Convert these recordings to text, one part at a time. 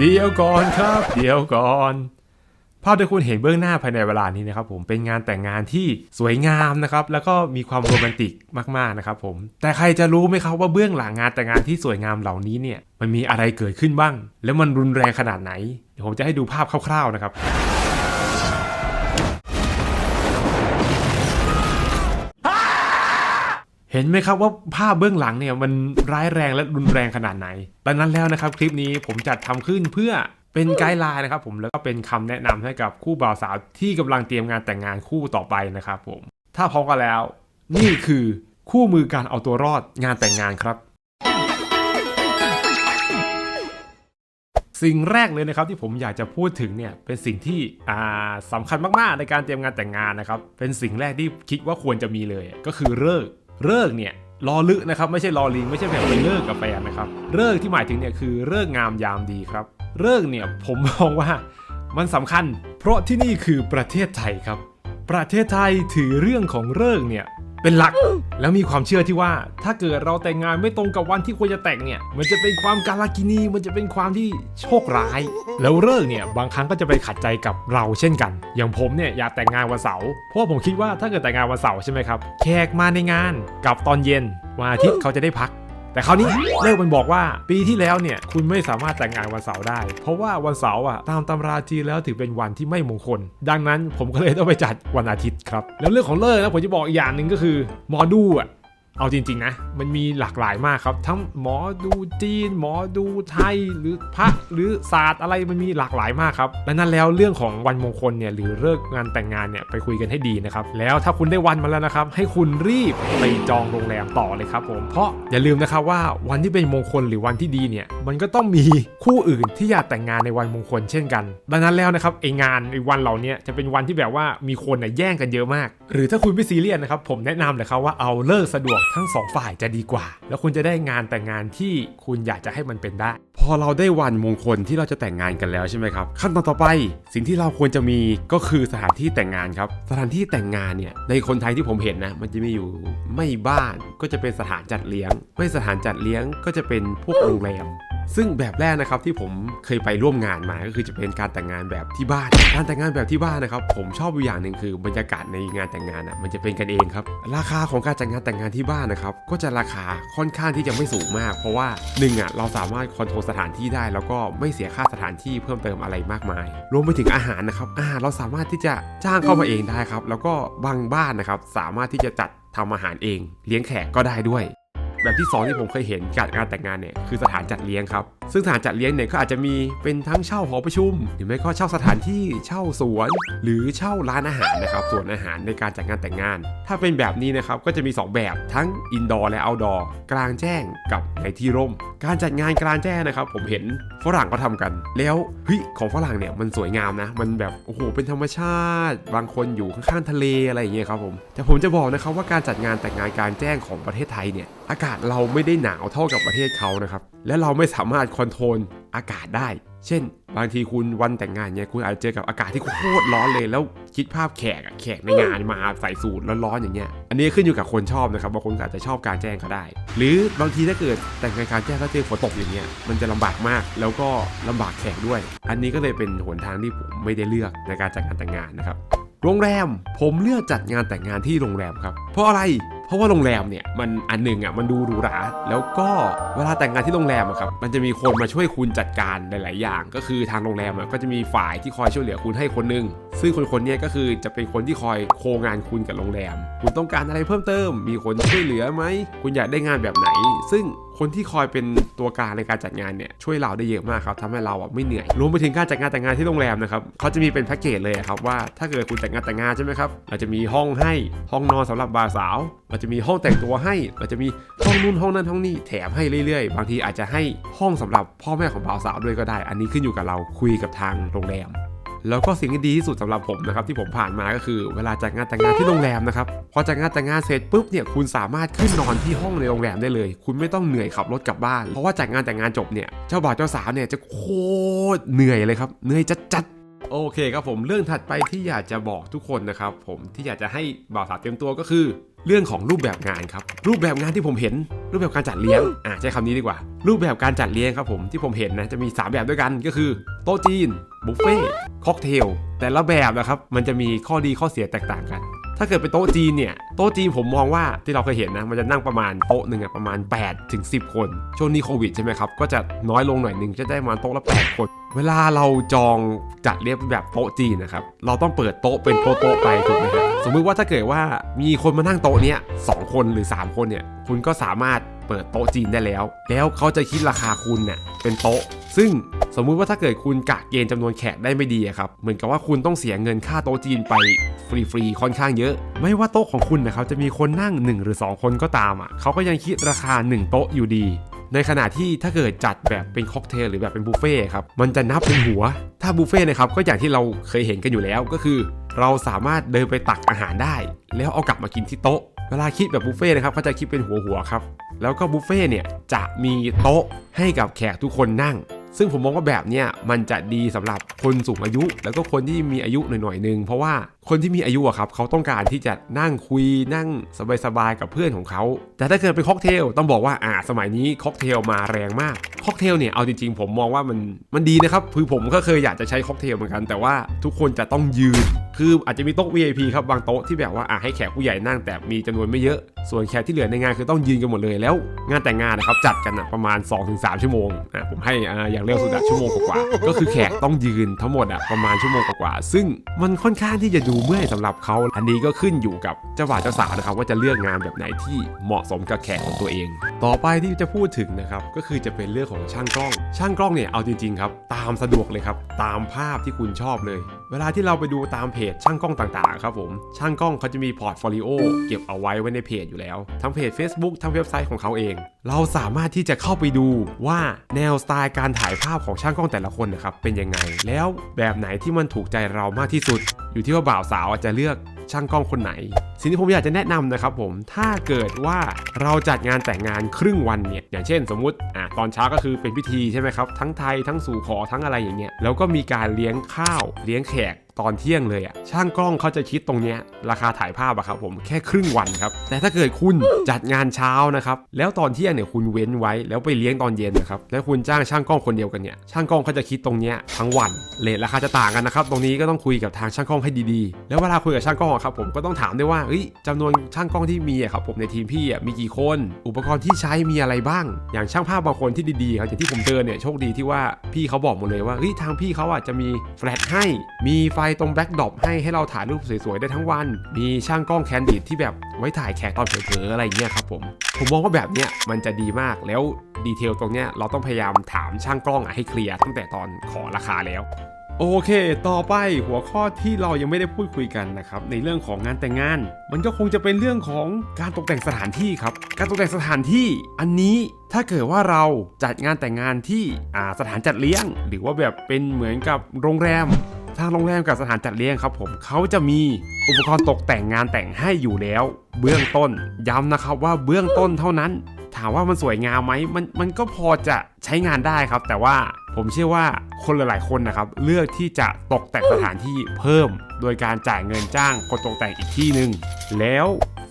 เดี๋ยวก่อนครับ เดี๋ยวก่อนภาพที่คุณเห็นเบื้องหน้าภายในเวลานี้นะครับผมเป็นงานแต่งงานที่สวยงามนะครับแล้วก็มีความโรแมนติกมากๆนะครับผมแต่ใครจะรู้ไหมครับว่าเบื้องหลังงานแต่งงานที่สวยงามเหล่านี้เนี่ยมันมีอะไรเกิดขึ้นบ้าง แล้วมันรุนแรงขนาดไหนเดี๋ยวผมจะให้ดูภาพคร่าวๆนะครับ เห็นไหมครับว่าภาพเบื้องหลังเนี่ยมันร้ายแรงและรุนแรงขนาดไหน ดังนั้นแล้วนะครับคลิปนี้ผมจัดทำขึ้นเพื่อเป็นไกด์ไลน์นะครับผมแล้วก็เป็นคำแนะนำให้กับคู่บ่าวสาวที่กำลังเตรียมงานแต่งงานคู่ต่อไปนะครับผม ถ้าพร้อมกันแล้ว นี่คือคู่มือการเอาตัวรอดงานแต่งงานครับ สิ่งแรกเลยนะครับที่ผมอยากจะพูดถึงเนี่ยเป็นสิ่งที่อ่าสำคัญมากๆในการเตรียมงานแต่งงานนะครับ เป็นสิ่งแรกที่คิดว่าควรจะมีเลย ก็คือเลิก เลิกเนี่ยรอลึกนะครับไม่ใช่รอลิงไม่ใช่แบบไปเลิกกับแฟนนะครับเลิกที่หมายถึงเนี่ยคือเลิกงามยามดีครับเลิกเนี่ยผมมองว่ามันสำคัญ เพราะที่นี่คือประเทศไทยครับ ประเทศไทยถือเรื่องของเลิกเนี่ย เป็นหลัก แล้วมีความเชื่อที่ว่า ถ้าเกิดเราแต่งงานไม่ตรงกับวันที่ควรจะแต่งเนี่ย มันจะเป็นความกาลกินีมันจะเป็นความที่โชคร้าย แล้วเลิกษ์เนี่ยบางครั้งก็จะไปขัดใจกับเราเช่นกัน อย่างผมเนี่ยอยากแต่งงานวันเสาร์เพราะผมคิดว่าถ้าเกิดแต่งงานวันเสาร์ใช่ไหมครับแขกมาในงานกลับตอนเย็นวันอาทิตย์เขาจะได้พัก แต่คราวนี้เลิกมันบอกว่าปีที่แล้วเนี่ยคุณไม่สามารถแต่งงานวันเสาร์ได้ เพราะว่าวันเสาร์อะตามตำราจีนแล้วถือเป็นวันที่ไม่มงคล ดังนั้นผมก็เลยต้องไปจัดวันอาทิตย์ครับแล้วเรื่องของเลิกนะผมจะบอกอีกอย่างหนึ่งก็คือหมอดูอะ เอาจริง ๆ นะ มันมีหลากหลายมากครับ ทั้งหมอดูจีน หมอดูไทย หรือพระหรือศาสตร์อะไรมันมีหลากหลายมากครับดังนั้นแล้วเรื่องของวันมงคลเนี่ยหรือเลิกงานแต่งงานเนี่ยไปคุยกันให้ดีนะครับแล้วถ้าคุณได้วันมาแล้วนะครับ ให้คุณรีบไปจองโรงแรมต่อเลยครับผมเพราะอย่าลืมนะครับว่าวันที่เป็นมงคลหรือวันที่ดีเนี่ยมันก็ต้องมีคู่อื่นที่อยากแต่งงานในวันมงคลเช่นกัน ดังนั้นแล้วนะครับไองานไอวันเหล่านี้จะเป็นวันที่แบบว่ามีคนน่ะแย่งกันเยอะมาก หรือถ้าคุณไม่ซีเรียสนะครับผมแนะนำเลยครับว่าเอาเลิกสะดวกทั้งสองฝ่ายจะดีกว่า แล้วคุณจะได้งานแต่งงานที่คุณอยากจะให้มันเป็นได้ พอเราได้วันมงคลที่เราจะแต่งงานกันแล้วใช่ไหมครับ ขั้นตอนต่อไปสิ่งที่เราควรจะมีก็คือสถานที่แต่งงานครับ สถานที่แต่งงานเนี่ยในคนไทยที่ผมเห็นนะมันจะมีอยู่ไม่บ้านก็จะเป็นสถานจัดเลี้ยง ไม่สถานจัดเลี้ยงก็จะเป็นพวกโรงแรม ซึ่งแบบแรกนะครับที่ผมเคยไปร่วมงานมาก็คือจะเป็นการแต่งงานแบบที่บ้าน การแต่งงานแบบที่บ้านนะครับ ผมชอบอยู่อย่างหนึ่งคือบรรยากาศในงานแต่งงานอะมันจะเป็นกันเองครับ ราคาของการจัดงานแต่งงานที่บ้านนะครับ ก็จะราคาค่อนข้างที่จะไม่สูงมาก เพราะว่าหนึ่งอะเราสามารถคอนโทรลสถานที่ได้ แล้วก็ไม่เสียค่าสถานที่เพิ่มเติมอะไรมากมาย รวมไปถึงอาหารนะครับอาหารเราสามารถที่จะจ้างเข้ามาเองได้ครับ แล้วก็บางบ้านนะครับสามารถที่จะจัดทำอาหารเอง เลี้ยงแขกก็ได้ด้วย แบบที่ 2 ที่ผมเคยเห็นการงานแต่งงานเนี่ยคือสถานจัดเลี้ยงครับ ซึ่งสถานจัดเลี้ยงเนี่ยก็อาจจะมีเป็นทั้งเช่าหอประชุม หรือไม่ก็เช่าสถานที่เช่าสวน หรือเช่าร้านอาหารนะครับส่วนอาหารในการจัดงานแต่งงาน ถ้าเป็นแบบนี้นะครับก็จะมี 2 แบบทั้งอินดอร์และเอาดอร์กลางแจ้งกับในที่ร่ม การจัดงานกลางแจ้งนะครับ ผมเห็นฝรั่งก็ทำกัน แล้วเฮ้ยของฝรั่งเนี่ยมันสวยงามนะ มันแบบโอ้โหเป็นธรรมชาติ บางคนอยู่ข้างๆทะเลอะไรอย่างเงี้ยครับผมแต่ผมจะบอกนะครับว่าการจัดงานแต่งงานกลางแจ้งของประเทศไทยเนี่ยอากาศเราไม่ได้หนาวเท่ากับประเทศเขานะครับ และเราไม่สามารถคอนโทรลอากาศได้ เช่น บางทีคุณวันแต่งงานเนี่ยคุณอาจจะเจอกับอากาศที่โคตรร้อนเลยแล้วคิดภาพแขกอะแขกในงานมาใส่สูทร้อนๆอย่างเงี้ย อันนี้ขึ้นอยู่กับคนชอบนะครับบางคนอาจจะชอบการแจ้งก็ได้ หรือบางทีถ้าเกิดแต่งงานกลารแจ้งแล้วเจอฝนตกอย่างเงี้ยมันจะลำบากมากแล้วก็ลำบากแขกด้วย อันนี้ก็เลยเป็นหนทางที่ผมไม่ได้เลือกในการจัดงานแต่งงานนะครับ โรงแรม ผมเลือกจัดงานแต่งงานที่โรงแรมครับ เพราะอะไร เพราะว่าโรงแรมเนี่ยมันอันหนึ่งอะมันดูหรูหรา แล้วก็เวลาแต่งงานที่โรงแรมอะครับมันจะมีคนมาช่วยคุณจัดการหลาย ๆ อย่าง ก็คือทางโรงแรมอะก็จะมีฝ่ายที่คอยช่วยเหลือคุณให้คนหนึงซึ่งคนคนนี้ก็คือจะเป็นคนที่คอยโคงานคุณกับโรงแรม คุณต้องการอะไรเพิ่มเติม มีคนช่วยเหลือไหม คุณอยากได้งานแบบไหน ซึ่ง คนที่คอยเป็นตัวกลางในการจัดงานเนี่ยช่วยเราได้เยอะมากครับทำให้เราอะไม่เหนื่อยรวมไปถึงการจัดงานแต่งงานที่โรงแรมนะครับเขาจะมีเป็นแพ็กเกจเลยครับว่าถ้าเกิดคุณแต่งงานแต่งงานใช่ไหมครับเราจะมีห้องให้ห้องนอนสำหรับบ่าวสาวเราจะมีห้องแต่งตัวให้เราจะมีห้องนู่นห้องนั้นห้องนี้แถมให้เรื่อยๆ บางทีอาจจะให้ห้องสำหรับพ่อแม่ของบ่าวสาวด้วยก็ได้ อันนี้ขึ้นอยู่กับเราคุยกับทางโรงแรม แล้วก็สิ่งที่ดีที่สุดสำหรับผมนะครับที่ผมผ่านมาก็คือเวลาจัดงานแต่งงานที่โรงแรมนะครับพอจัดงานแต่งงานเสร็จปุ๊บเนี่ยคุณสามารถขึ้นนอนที่ห้องในโรงแรมได้เลย คุณไม่ต้องเหนื่อยขับรถกลับบ้าน เพราะว่าจัดงานแต่งงานจบเนี่ยเจ้าบ่าวเจ้าสาวเนี่ยจะโคตรเหนื่อยเลยครับเหนื่อยจัดจัดโอเคครับผมเรื่องถัดไปที่อยากจะบอกทุกคนนะครับผมที่อยากจะให้บ่าวสาวเตรียมตัวก็คือ เรื่องของรูปแบบงานครับ รูปแบบงานที่ผมเห็น รูปแบบการจัดเลี้ยงอะใช้คำนี้ดีกว่า รูปแบบการจัดเลี้ยงครับผมที่ผมเห็นนะจะมี 3 แบบด้วยกันก็คือ โต๊ะจีนบุฟเฟ่ค็อกเทลแต่ละแบบนะครับมันจะมีข้อดีข้อเสียแตกต่างกัน ถ้าเกิดเป็นโต๊ะจีนเนี่ย โต๊ะจีนผมมองว่าที่เราเคยเห็นนะ มันจะนั่งประมาณโต๊ะหนึ่งอะประมาณ8ถึง10 คน ช่วงนี้โควิดใช่ไหมครับ ก็จะน้อยลงหน่อยหนึ่งจะได้มาโต๊ะละ 8 คน เวลาเราจองจัดเรียบแบบโต๊ะจีนนะครับ เราต้องเปิดโต๊ะเป็นโต๊ะๆไปถูกไหมครับสมมติว่าถ้าเกิดว่ามีคนมานั่งโต๊ะเนี้ยสองคนหรือ 3 คนเนี่ย คุณก็สามารถเปิดโต๊ะจีนได้แล้ว แล้วเขาจะคิดราคาคุณเนี่ยเป็นโต๊ะ ซึ่ง สมมุติว่าถ้าเกิดคุณกะเกณฑ์จำนวนแขกได้ไม่ดีอะครับ เหมือนกับว่าคุณต้องเสียเงินค่าโต๊ะจีนไปฟรีๆค่อนข้างเยอะ ไม่ว่าโต๊ะของคุณนะครับจะมีคนนั่ง 1 หรือ 2 คนก็ตามอะเขาก็ยังคิดราคา 1 โต๊ะอยู่ดี ในขณะที่ถ้าเกิดจัดแบบเป็นค็อกเทลหรือแบบเป็นบุฟเฟ่ครับมันจะนับเป็นหัว ถ้าบุฟเฟ่นะครับก็อย่างที่เราเคยเห็นกันอยู่แล้วก็คือ เราสามารถเดินไปตักอาหารได้ แล้วเอากลับมากินที่โต๊ะเวลาคิดแบบบุฟเฟ่นะครับเขาจะคิดเป็นหัวหัวครับ แล้วก็บุฟเฟ่เนี่ยจะมีโต๊ะให้กับแขกทุกคนนั่ง ซึ่งผมมองว่าแบบเนี้ยมันจะดีสำหรับคนสูงอายุ แล้วก็คนที่มีอายุหน่อยๆนึงเพราะว่าคนที่มีอายุอะครับเขาต้องการที่จะนั่งคุยนั่งสบายๆกับเพื่อนของเขา แต่ถ้าเกิดเป็นค็อกเทลต้องบอกว่าอ่าสมัยนี้ค็อกเทลมาแรงมากค็อกเทลเนี่ยเอาจริงๆ ผมมองว่ามันมันดีนะครับคือผมก็เคยอยากจะใช้ค็อกเทลเหมือนกัน แต่ว่าทุกคนจะต้องยืน คืออาจจะมีโต๊ะ VIP ครับบางโต๊ะที่แบบว่าอะให้แขกผู้ใหญ่นั่งแต่มีจำนวนไม่เยอะ ส่วนแขกที่เหลือในงานคือต้องยืนกันหมดเลยแล้ว งานแต่งงานนะครับจัดกันอะประมาณ 2-3 ชั่วโมงอะผมให้อ่าอย่างเร็วสุดอะชั่วโมงกว่าก็คือแขกต้องยืนทั้งหมดอะประมาณชั่วโมงกว่าซึ่งมันค่อนข้างที่จะดูเมื่อยสำหรับเขาอันนี้ก็ขึ้นอยู่กับเจ้าบ่าวเจ้าสาวนะครับว่าจะเลือกงานแบบไหนที่เหมาะสมกับแขกของตัวเอง ต่อไปที่จะพูดถึงนะครับก็คือจะเป็นเรื่องของช่างกล้อง ช่างกล้องเนี่ยเอาจริงๆครับตามสะดวกเลยครับตามภาพที่คุณชอบเลย เวลาที่เราไปดูตามเพจช่างกล้องต่างๆครับผมช่างกล้องเขาจะมีพอร์ตโฟลิโอเก็บเอาไว้ไว้ในเพจอยู่แล้ว ทั้งเพจ Facebook ทั้งเว็บไซต์ของเขาเอง เราสามารถที่จะเข้าไปดูว่าแนวสไตล์การถ่ายภาพของช่างกล้องแต่ละคนนะครับเป็นยังไง แล้วแบบไหนที่มันถูกใจเรามากที่สุด อยู่ที่ว่าบ่าวสาวจะเลือกช่างกล้องคนไหนสิ่งที่ผมอยากจะแนะนำนะครับผมถ้าเกิดว่าเราจัดงานแต่งงานครึ่งวันเนี่ยอย่างเช่น สมมุติอะตอนเช้าก็คือเป็นพิธีใช่ไหมครับทั้งไทยทั้งสู่ขอทั้งอะไรอย่างเงี้ยแล้วก็มีการเลี้ยงข้าวเลี้ยงแขกตอนเที่ยงเลยอะช่างกล้องเขาจะคิดตรงเนี้ยราคาถ่ายภาพอะครับผมแค่ครึ่งวันครับ แต่ถ้าเกิดคุณจัดงานเช้านะครับ แล้วตอนเที่ยงเนี่ยคุณเว้นไว้ แล้วไปเลี้ยงตอนเย็นนะครับ แล้วคุณจ้างช่างกล้องคนเดียวกันเนี่ย ช่างกล้องเขาจะคิดตรงเนี้ยทั้งวันเลทราคาจะต่างกันนะครับ ตรงนี้ก็ต้องคุยกับทางช่างกล้องให้ดีๆ แล้วเวลาคุยกับช่างกล้องครับผมก็ต้องถามด้วยว่าเอ้ยจำนวนช่างกล้องที่มีอะครับผมในทีมพี่อะมีกี่คน อุปกรณ์ที่ใช้มีอะไรบ้าง อย่างช่างภาพบางคนที่ดีๆครับอย่างที่ผมเจอเนี่ยโชคดีที่ว่าพี่เขาบอกหมดเลยว่าเฮ้ยทางพี่เขาอะจะมีแฟลชให้ มีไฟตรงแบ็กดรอปให้ให้เราถ่ายรูปสวยๆได้ทั้งวัน มีช่างกล้องแคนดิดที่แบบไว้ถ่ายแขกตอนเผลอๆอะไรอย่างเงี้ยครับผม ผมมองว่าแบบเนี้ยมันจะดีมากแล้วดีเทลตรงเนี้ยเราต้องพยายามถามช่างกล้องอะให้เคลียร์ตั้งแต่ตอนขอราคาแล้ว โอเค ต่อไปหัวข้อที่เรายังไม่ได้พูดคุยกันนะครับในเรื่องของงานแต่งงาน มันก็คงจะเป็นเรื่องของการตกแต่งสถานที่ครับ การตกแต่งสถานที่อันนี้ถ้าเกิดว่าเราจัดงานแต่งงานที่สถานจัดเลี้ยง หรือว่าแบบเป็นเหมือนกับโรงแรมทางโรงแรมกับสถานจัดเลี้ยงครับผมเขาจะมีอุปกรณ์ตกแต่งงานแต่งให้อยู่แล้ว เบื้องต้นย้ำนะครับว่าเบื้องต้นเท่านั้น ถามว่ามันสวยงามไหมมันมันก็พอจะใช้งานได้ครับ แต่ว่า ผมเชื่อว่าคนหลาย ๆ คนนะครับ เลือกที่จะตกแต่งสถานที่เพิ่ม โดยการจ่ายเงินจ้างคนตกแต่งอีกที่หนึ่งแล้ว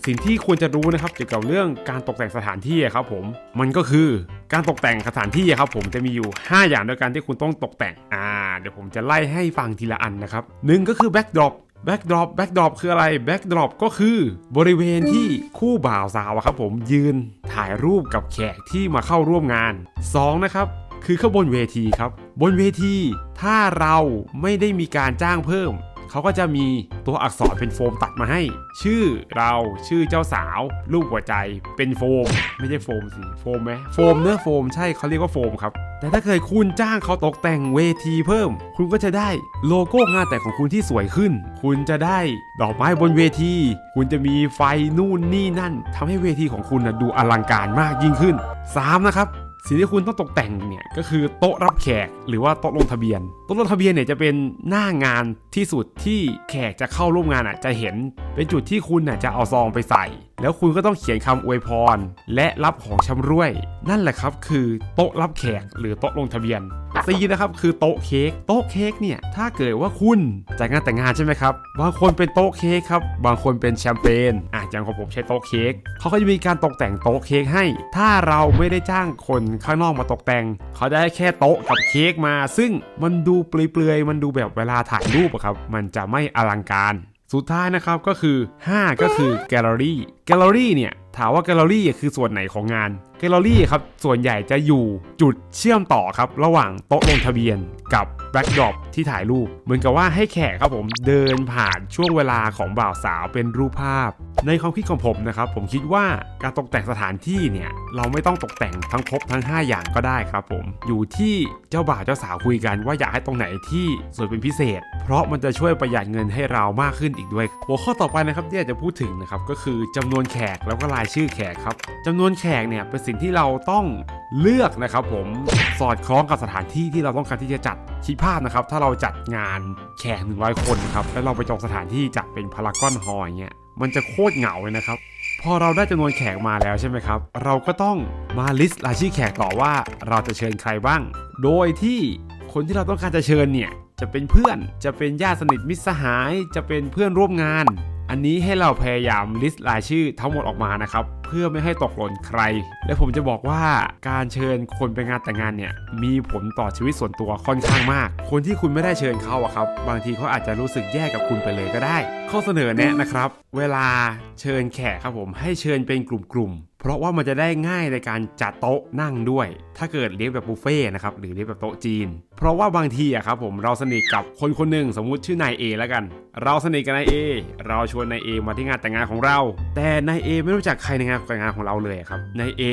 สิ่งที่ควรจะรู้นะครับเกี่ยวกับเรื่องการตกแต่งสถานที่ครับผมมันก็คือการตกแต่งสถานที่ครับผมจะมีอยู่ 5 อย่างด้วยกันที่คุณต้องตกแต่งอ่าเดี๋ยวผมจะไล่ให้ฟังทีละอันนะครับหนึ่งก็คือ backdrop backdrop backdrop คืออะไร backdrop ก็คือบริเวณที่คู่บ่าวสาวครับผมยืนถ่ายรูปกับแขกที่มาเข้าร่วมงาน 2 นะครับ คือข้าบนเวทีครับ บนเวทีถ้าเราไม่ได้มีการจ้างเพิ่ม เขาก็จะมีตัวอักษรเป็นโฟมตัดมาให้ ชื่อเราชื่อเจ้าสาว รูปหัวใจเป็นโฟม ไม่ใช่โฟมสิโฟมไหมโฟมเนื้อโฟมใช่เขาเรียกว่าโฟมครับ แต่ถ้าเคยคุณจ้างเขาตกแต่งเวทีเพิ่ม คุณก็จะได้โลโก้งานแต่งของคุณที่สวยขึ้น คุณจะได้ดอกไม้บนเวที คุณจะมีไฟนู่นนี่นั่นทำให้เวทีของคุณนะดูอลังการมากยิ่งขึ้น 3 นะครับ สิ่งที่คุณต้องตกแต่งเนี่ยก็คือโต๊ะรับแขกหรือว่าโต๊ะลงทะเบียน โต๊ะลงทะเบียนเนี่ยจะเป็นหน้างานที่สุดที่แขกจะเข้าร่วมงานอะจะเห็นเป็นจุดที่คุณน่ะจะเอาซองไปใส่ แล้วคุณก็ต้องเขียนคำอวยพร และรับของชำร่วย นั่นแหละครับ คือโต๊ะรับแขกหรือโต๊ะลงทะเบียนซีนะครับคือโต๊ะเค้กโต๊ะเค้กเนี่ยถ้าเกิดว่าคุณจัดงานแต่งงานใช่ไหมครับบางคนเป็นโต๊ะเค้กครับบางคนเป็นแชมเปญอะอย่างของผมใช้โต๊ะเค้กเขาก็จะมีการตกแต่งโต๊ะเค้กให้ ถ้าเราไม่ได้จ้างคนข้างนอกมาตกแต่ง เขาจะให้แค่โต๊ะกับเค้กมา ซึ่งมันดูเปลือยๆมันดูแบบเวลาถ่ายรูปอะครับมันจะไม่อลังการ สุดท้ายนะครับก็คือ 5 ก็คือแกลเลอรี่แกลเลอรี่เนี่ยถามว่าแกลเลอรี่คือส่วนไหนของงาน แกลเลอรี่ครับส่วนใหญ่จะอยู่จุดเชื่อมต่อครับระหว่างโต๊ะลงทะเบียนกับแบ็กดรอปที่ถ่ายรูป เหมือนกับว่าให้แขกครับผมเดินผ่านช่วงเวลาของบ่าวสาวเป็นรูปภาพ ในความคิดของผมนะครับ ผมคิดว่าการตกแต่งสถานที่เนี่ยเราไม่ต้องตกแต่งทั้งครบทั้ง 5 อย่างก็ได้ครับผมอยู่ที่เจ้าบ่าวเจ้าสาวคุยกันว่าอยากให้ตรงไหนที่สวยเป็นพิเศษ เพราะมันจะช่วยประหยัดเงินให้เรามากขึ้นอีกด้วย หัวข้อต่อไปนะครับที่อยากจะพูดถึงนะครับก็คือจำนวนแขกแล้วก็รายชื่อแขกครับจำนวนแขกเนี่ยเป็นสิ่งที่เราต้องเลือกนะครับผมสอดคล้องกับสถานที่ที่เราต้องการที่จะจัดคิดภาพนะครับ ถ้าเราจัดงานแขก100 คนครับแล้วเราไปจองสถานที่จัดเป็นพารากอนฮอลล์อย่างเงี้ยมันจะโคตรเหงาเลยนะครับพอเราได้จำนวนแขกมาแล้วใช่ไหมครับ เราก็ต้องมาลิสต์รายชื่อแขกต่อว่าเราจะเชิญใครบ้าง โดยที่คนที่เราต้องการจะเชิญเนี่ยจะเป็นเพื่อนจะเป็นญาติสนิทมิตรสหาย จะเป็นเพื่อนร่วมงาน อันนี้ให้เราพยายามลิสต์รายชื่อทั้งหมดออกมานะครับ เพื่อไม่ให้ตกหล่นใคร และผมจะบอกว่าการเชิญคนไปงานแต่งงานเนี่ยมีผลต่อชีวิตส่วนตัวค่อนข้างมาก คนที่คุณไม่ได้เชิญเขาอะครับบางทีเขาอาจจะรู้สึกแย่กับคุณไปเลยก็ได้ ข้อเสนอแนะนะครับ เวลาเชิญแขกครับผมให้เชิญเป็นกลุ่มๆ เพราะว่ามันจะได้ง่ายในการจัดโต๊ะนั่งด้วย ถ้าเกิดเลี้ยงแบบบุฟเฟ่นะครับหรือเลี้ยงแบบโต๊ะจีน เพราะว่าบางทีอะครับผมเราสนิทกับคนคนหนึ่งสมมุติชื่อนายเอแล้วกัน เราสนิทกับนายเอเราชวนนายเอมาที่งานแต่งงานของเรา แต่นายเอไม่รู้จักใครในงานแต่งงานของเราเลยครับนายเอ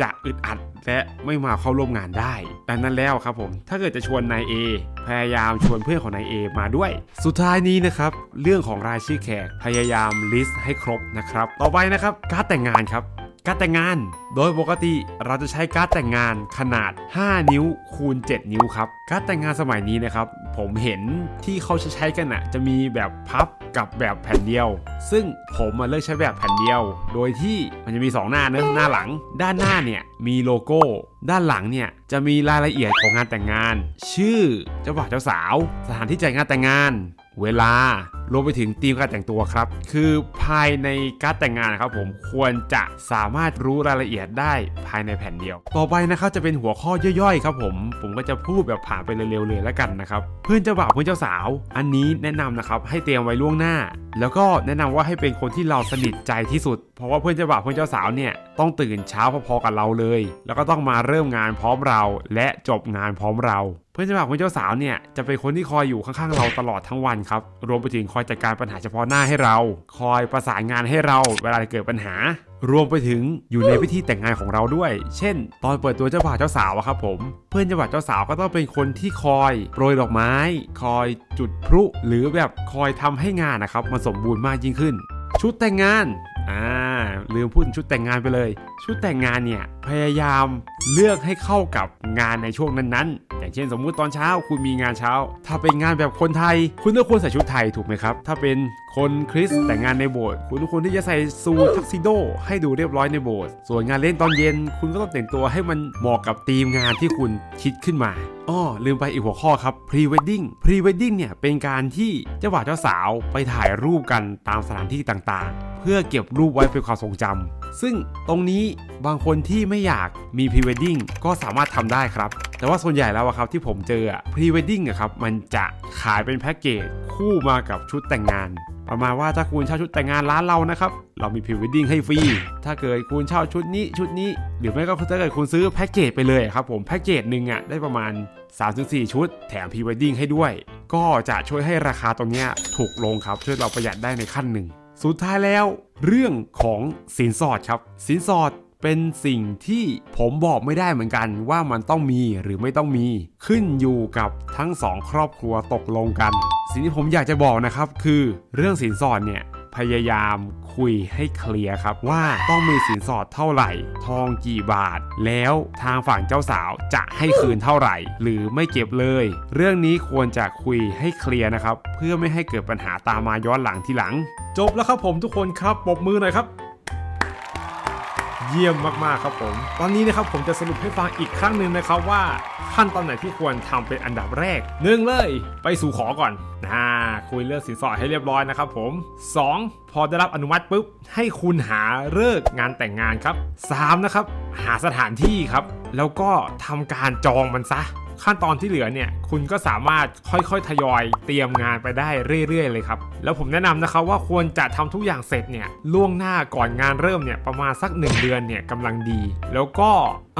จะอึดอัดและไม่มาเข้าร่วมงานได้ดังนั้นแล้วครับผมถ้าเกิดจะชวนนายเอพยายามชวนเพื่อนของนายเอมาด้วย สุดท้ายนี้นะครับเรื่องของรายชื่อแขกพยายามลิสต์ให้ครบนะครับต่อไปนะครับการแต่งงานครับ การดแต่งงาน โดยปกติเราจะใช้การดแต่งงานขนาด 5 นิ้วคูณ 7 นิ้วครับ การดแต่งงานสมัยนี้นะครับ ผมเห็นที่เขาจะใช้กันอะจะมีแบบพับกับแบบแผ่นเดียว ซึ่งผมมาเลือกใช้แบบแผ่นเดียว โดยที่มันจะมี 2 หน้าเนอะหน้าหลัง ด้านหน้าเนี่ยมีโลโก้ ด้านหลังเนี่ยจะมีรายละเอียดของงานแต่งงาน ชื่อเจ้าบ่าวเจ้าสาว สถานที่จัดงานแต่งงาน เวลารวมไปถึงธีมการแต่งตัวครับ คือภายในการดแต่งงานนะครับผมควรจะสามารถรู้รายละเอียดได้ภายในแผ่นเดียว ต่อไปนะครับจะเป็นหัวข้อย่อยๆครับผมผมก็จะพูดแบบผ่านไปเร็วๆเลยแล้วกันนะครับเพื่อนเจ้าบ่าวเพื่อนเจ้าสาว อันนี้แนะนำนะครับให้เตรียมไว้ล่วงหน้า แล้วก็แนะนำว่าให้เป็นคนที่เราสนิทใจที่สุด เพราะว่าเพื่อนเจ้าบ่าวเพื่อนเจ้าสาวเนี่ยต้องตื่นเช้าพอๆกับเราเลย แล้วก็ต้องมาเริ่มงานพร้อมเรา และจบงานพร้อมเรา เพื่อนเจ้าบ่าวเพื่อนเจ้าสาวเนี่ยจะเป็นคนที่คอยอยู่ข้างๆเราตลอดทั้งวันครับรวมไปถึงคอยจัดการปัญหาเฉพาะหน้าให้เรา คอยประสานงานให้เราเวลาเกิดปัญหา รวมไปถึงอยู่ในพิธีแต่งงานของเราด้วย เช่น ตอนเปิดตัวเจ้าบ่าวเจ้าสาวอะครับผม เพื่อนเจ้าบ่าวเจ้าสาวก็ต้องเป็นคนที่คอยโปรยดอกไม้ คอยจุดพลุหรือแบบคอยทำให้งานนะครับมันสมบูรณ์มากยิ่งขึ้น ชุดแต่งงานอ่าลืมพูดถึงชุดแต่งงานไปเลย ชุดแต่งงานเนี่ยพยายามเลือกให้เข้ากับงานในช่วงนั้นๆ อย่างเช่นสมมุติตอนเช้าคุณมีงานเช้า ถ้าเป็นงานแบบคนไทย คุณต้องควรใส่ชุดไทยถูกไหมครับ ถ้าเป็นคนคริสแต่งงานในโบสถ์คุณควรที่จะใส่สูททักซิโดให้ดูเรียบร้อยในโบสถ์ส่วนงานเล่นตอนเย็น คุณก็ต้องแต่งตัวให้มันเหมาะกับธีมงานที่คุณคิดขึ้นมาอ้อลืมไปอีกหัวข้อครับ pre wedding pre wedding เนี่ยเป็นการที่เจ้าบ่าวเจ้าสาวไปถ่ายรูปกันตามสถานที่ต่างๆ เพื่อเก็บรูปไว้เป็นความทรงจำ ซึ่งตรงนี้บางคนที่ไม่อยากมี pre wedding ก็สามารถทำได้ครับ แต่ว่าส่วนใหญ่แล้วครับที่ผมเจออะ pre wedding อะครับมันจะขายเป็นแพ็กเกจคู่มากับชุดแต่งงานประมาณว่าถ้าคุณเช่าชุดแต่งงานร้านเรานะครับ เรามีพรีเวดดิ้งให้ฟรี ถ้าเกิดคุณเช่าชุดนี้ชุดนี้ หรือไม่ก็ถ้าเกิดคุณซื้อแพ็กเกจไปเลยครับผมแพ็กเกจหนึ่งอะได้ประมาณ 3-4 ชุด แถมพรีเวดดิ้งให้ด้วย ก็จะช่วยให้ราคาตรงเนี้ยถูกลงครับช่วยเราประหยัดได้ในขั้นหนึ่ง สุดท้ายแล้ว เรื่องของสินสอดครับ สินสอดเป็นสิ่งที่ผมบอกไม่ได้เหมือนกันว่ามันต้องมีหรือไม่ต้องมี ขึ้นอยู่กับทั้งสองครอบครัวตกลงกัน สิ่งที่ผมอยากจะบอกนะครับคือเรื่องสินสอดเนี่ย พยายามคุยให้เคลียร์ครับว่าต้องมีสินสอดเท่าไหร่ ทองกี่บาท แล้วทางฝั่งเจ้าสาวจะให้คืนเท่าไหร่ หรือไม่เก็บเลย เรื่องนี้ควรจะคุยให้เคลียร์นะครับ เพื่อไม่ให้เกิดปัญหาตามมาย้อนหลังทีหลัง จบแล้วครับผมทุกคนครับปรบมือหน่อยครับ เยี่ยมมากๆครับผม ตอนนี้นะครับผมจะสรุปให้ฟังอีกครั้งหนึ่งนะครับว่าขั้นตอนไหนที่ควรทำเป็นอันดับแรกหนึ่งเลย ไปสู่ขอก่อนนะคุยเรื่องสินสอดให้เรียบร้อยนะครับผม 2. พอได้รับอนุมัติปุ๊บให้คุณหาเลิกงานแต่งงานครับ 3. นะครับหาสถานที่ครับ แล้วก็ทำการจองมันซะ ขั้นตอนที่เหลือเนี่ยคุณก็สามารถค่อยๆทยอยเตรียมงานไปได้เรื่อยๆ เลยครับ แล้วผมแนะนำนะครับว่าควรจะทำทุกอย่างเสร็จเนี่ยล่วงหน้าก่อนงานเริ่มเนี่ยประมาณสัก 1 เดือนเนี่ยกำลังดี แล้วก็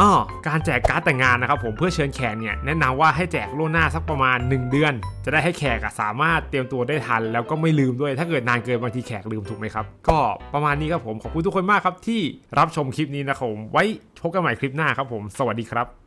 อ้อการแจกการ์ดแต่งงานนะครับผมเพื่อเชิญแขกเนี่ยแนะนำว่าให้แจกล่วงหน้าสักประมาณ 1 เดือน จะได้ให้แขกสามารถเตรียมตัวได้ทัน แล้วก็ไม่ลืมด้วยถ้าเกิดนานเกินบางทีแขกลืมถูกไหมครับ ก็ประมาณนี้ครับผมขอบคุณทุกคนมากครับที่รับชมคลิปนี้นะครับผมไว้พบกันใหม่คลิปหน้าครับผม สวัสดีครับ